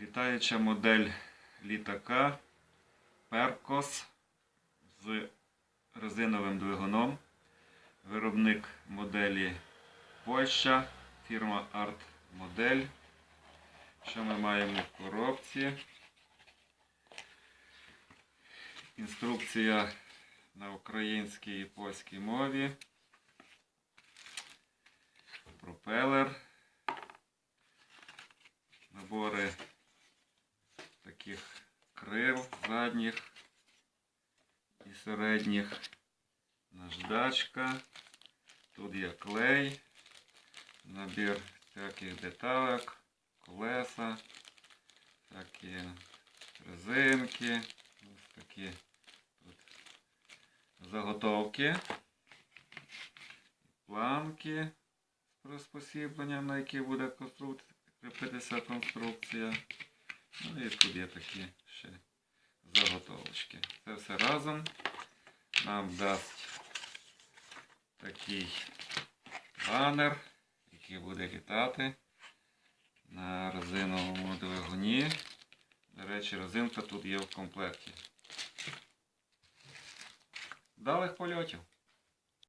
Літаюча модель літака Перкос з резиновим двигуном. Виробник моделі Польща, фірма Art Модель. Що ми маємо в коробці? Інструкція на українській і польській мові. Пропелер. Крил задніх і середніх. Наждачка. Тут є клей, набір всяких деталек, колеса, всякі резинки, ось такі тут заготовки, планки з приспосібленням, на які буде кріпитися конструкція. Ну і тут є такі ще заготовочки. Це все разом нам дасть такий банер, який буде літати на резиновому двигуні. До речі, резинка тут є в комплекті. Далих польотів!